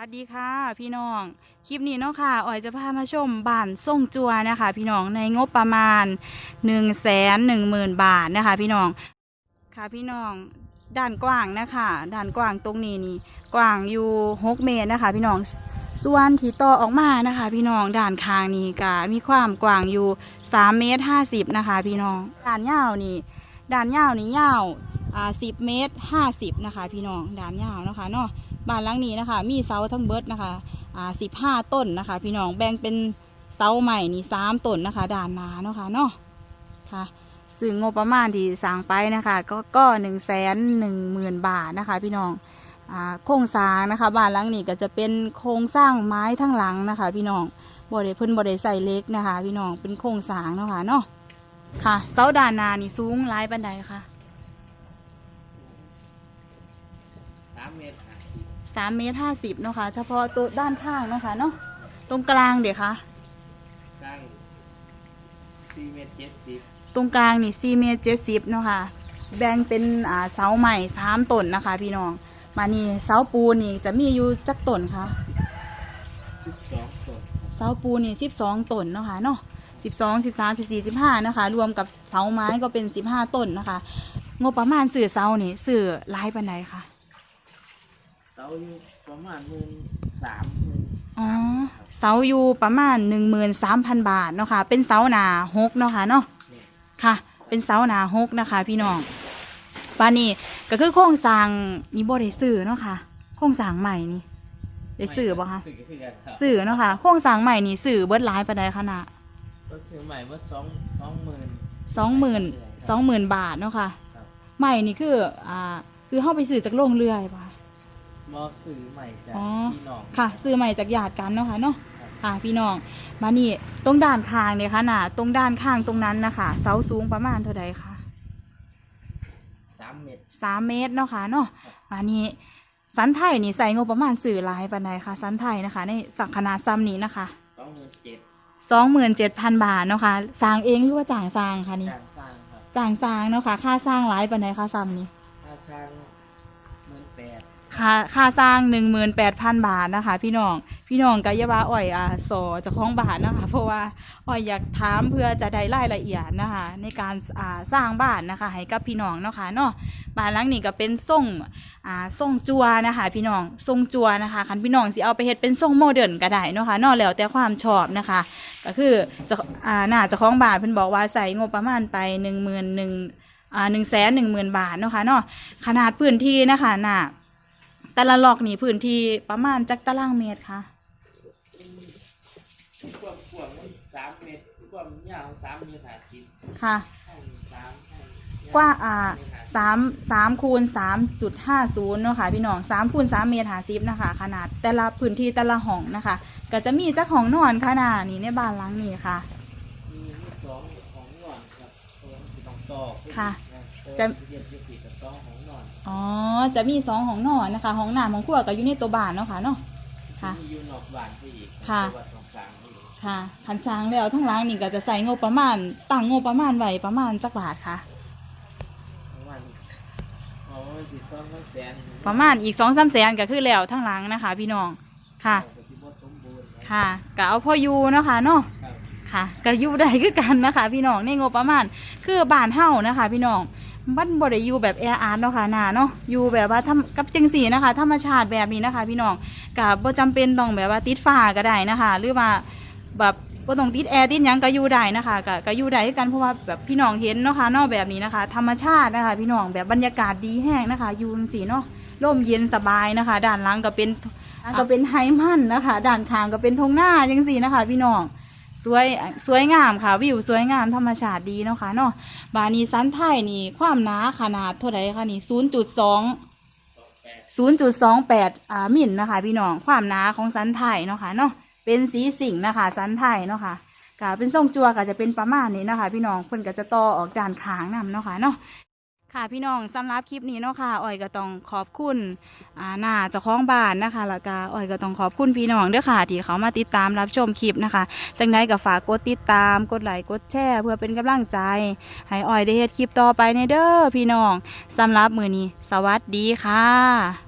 วัสดีค่ะ พี่น้องคลิปนี้เนาะค่ะอ๋อยจะพามาชมบ้านส่งจัวนะคะ พี่น้องในงบประมาณ1นึ่งแสนหนึ่งหมื่นบาทนะคะ พี่น้องค่ะพี่น้องด้านกว้างนะคะด้านกว้างตรงนี้นี่กว้างอยู่หกเมตรนะคะ พี่น้องส่วนที่ต่อออกมานะคะ พี่น้องด้านข้างนี่ก็มีความกว้างอยู่สามเมตรห้าสิบนะคะ พี่น้องด้านยาวนี่ด้านยาวนี่ยาวอ่าสิบเมตรห้าสิบนะคะ พี่น้องด้านยาวนะคะเนาะ บ้านหลังนี้นะคะ มีเสาทั้งเบิดนะคะอ่าสิบห้าต้นนะคะ พี่น้องแบ่งเป็นเสาใหม่นี่สามต้นนะคะ ด่านหนาเนาะค่ะเนาะค่ะซึ่งงบประมาณที่สั่งไปนะคะ ก็ก็หนึ่งแสนหนึ่งหมื่นบาทนะคะ พี่น้องอ่าโครงสร้างนะคะบ้านหลังนี้ก็จะเป็นโครงสร้างไม้ทั้งหลังนะคะ พี่น้องบริเพิ่นบริใส่เล็กนะคะ พี่น้องเป็นโครงสร้างเนาะค่ะเนาะค่ะเสาด่านนานี่สูงหลายบันไดค่ะสามเมตร สิบสามเมตรห้าสิบเนาะค่ะเฉพาะตัวด้านข้างเนาะค่ะเนาะตรงกลางเดี๋ยวค่ะกลางสี่เมตรเจ็ดสิบตรงกลางนี่สี่เมตรเจ็ดสิบเนาะค่ะแบ่งเป็นอ่าเสาใหม่สามต้นนะคะ พี่น้องมานี่เสาปูนนี่จะมีอยู่จักต้นค่ะสิบสองต้นเสาปูนนี่สิบสองต้นเนาะค่ะเนาะสิบสองสิบสามสิบสี่สิบห้านะคะ รวมกับเสาไม้ก็เป็นสิบห้าต้นนะคะ งบประมาณสื่อเสานี่สื่อหลายปันใดค่ะ เสาอยู่ประมาณหมื่นสามหมื่นอ๋อ สามครับเสาอยู่ประมาณหนึ่งหมื่นสามพันบาทเนาะค่ะ เป็นเสาหนาหกเนาะค่ะเนาะนี่ค่ะ เป็นเสาหนาหกนะคะ พี่น้องปานนี้ก็คือโครงสร้างนี่บ่ได้ซื้อเนาะค่ะ โครงสร้างใหม่นี่ได้ซื้อบ่คะซื้อคือกันครับซื้อเนาะค่ะ โครงสร้างใหม่นี่ซื้อเบิดหลายปานใดคะน่ะ ก็ซื้อใหม่เมื่อสองสองหมื่นสองหมื่นสองหมื่นบาทเนาะค่ะ ครับ ใหม่นี่คือ อ่า คือเข้าไปซื้อจากโรงเรือยป่ะ มอซื้อใหม่จากอ๋อ พี่น้องค่ะซื้อใหม่จากญาติกันเนาะค่ะเนาะครับค่ะพี่น้องมานี่ตรงด้านข้างเนี่ยค่ะน่ะตรงด้านข้างตรงนั้นนะคะเสาสูงประมาณเท่าใดคะสามเมตรสามเมตรเนาะค่ะเนาะอันนี้สันไทยนี่ใส่งบประมาณสื่อหลายปานใดคะสันไทยนะคะ ในสักขนาดซ้ำนี้นะคะสองหมื่นเจ็ดสองหมื่นเจ็ดพันบาทเนาะค่ะสร้างเองหรือว่าจ้างสร้างคะนี่การสร้างครับจ้างสร้างเนาะค่ะ ค่าสร้างหลายปานใดคะซ้ำนี้ค่าสร้างหมื่นแปด ค่าค่าสร้างหนึ่งหมื่นแปดพันบาทนะคะ พี่น้องพี่น้องกายาว่าอ่อยอ่าสอจะคล้องบาทนะคะ เพราะว่าอ่อยอยากถามเพื่อจะได้รายละเอียดนะคะ ในการอ่าสร้างบ้านนะคะ ให้กับพี่น้องเนาะค่ะเนาะบ้านหลังนี้ก็เป็นทรงอ่าทรงจัวนะคะ พี่น้องทรงจัวนะคะคันพี่น้องสิเอาไปเฮ็ดเป็นทรงโมเดิร์นก็ได้เนาะค่ะเนาะแล้วแต่ความชอบนะคะ ก็คือจะอ่าน่าจะคล้องบาทเพิ่นบอกว่าใส่งบประมาณไปหนึ่งหมื่นหนึ่งอ่าหนึ่งแสนหนึ่งหมื่นบาทเนาะค่ะเนาะขนาดพื้นที่นะคะน่ะ แต่ละล็อกนี่พื้นที่ประมาณจักตารางเมตรค่ะความกว้างมันสามเมตรความยาวสามเมตรห้าสิบค่ะห้องสามห้องกว้างอ่าเมตรห้สิบสามสามคูณสามจุดห้าศูนย์เนาะค่ะพี่น้องสามคูณสามเมตรหาซิบนะคะ ขนาดแต่ละพื้นที่แต่ละห้องนะคะ ก็จะมีจักห้องนอนขนาดนี้ในบ้านหลังนี้ค่ะมีมีสองของนอน ค่ะ จะจะเรียนที่สี่กับสองของนอนอ๋อ จะมีสองห้องนอนนะคะห้องหน้ำห้องครัวก็อยู่ในตัวบานเนาะค่ะเนาะ ค่ะอยู่นอกบานที่อีกค่ะค่ะคันสร้างแล้วทั้งล้างนี่ก็จะใส่งบประมาณตั้งงบประมาณไว้ประมาณจักบาทค่ะ ประมาณอีกสองสามแสนก็คือแล้วทั้งล้างนะคะ พี่น้อง ค่ะ ค่ะก็เอาพออยู่เนาะค่ะเนาะ ครับค่ะก็อยู่ได้คือกันนะคะ พี่น้องในงบประมาณคือบ้านเฮานะคะ พี่น้องมันบ่ได้อยู่แบบแออัดเนาะค่ะนาเนาะอยู่แบบว่าทำกับจังสีนะคะธรรมชาติแบบนี้นะคะ พี่น้องก็บ่จำเป็นต้องแบบว่าติดฟ้าก็ได้นะคะ หรือว่าแบบบ่ต้องติดแอร์ติดยังก็อยู่ได้นะคะก็ก็อยู่ได้กันเพราะว่าแบบพี่น้องเห็นเนาะค่ะนอกแบบนี้นะคะ ธรรมชาตินะคะ พี่น้องแบบบรรยากาศดีแห้งนะคะอยู่จังสีเนาะร่มเย็นสบายนะคะ ด้านล่างก็เป็นก็เป็นไฮมันนะคะ ด้านข้างก็เป็นทงหน้าจังสีนะคะ พี่น้อง สวยสวยงามค่ะ วิวสวยงามธรรมชาติดีเนาะค่ะเนาะบานีสันไทยนี่ความหนาขนาดเท่าไหร่คะนี่ศูนย์จุดสองศูนย์จุดสองแปดอ่ามิลนะคะ พี่น้องความหนาของสันไทยเนาะค่ะเนาะเป็นสีสิงห์นะคะ สันไทยเนาะค่ะก็เป็นทรงจัวก็จะเป็นประมาณนี้นะคะ พี่น้องเพิ่นก็จะต่อออกด้านขางนำเนาะค่ะเนาะ ค่ะพี่น้องสำหรับคลิปนี้เนาะค่ะอ้อยก็ต้องขอบคุณอ่าหน้าเจ้าของบ้านนะคะแล้วก็อ้อยก็ต้องขอบคุณพี่น้องเด้อค่ะ ที่เขามาติดตามรับชมคลิปนะคะจังไดก็ฝากกดติดตามกดไลค์กดแชร์เพื่อเป็นกำลังใจ ให้ออยได้เฮ็ดคลิปต่อไปในเด้อพี่น้องสำหรับมือนี้ สวัสดีค่ะ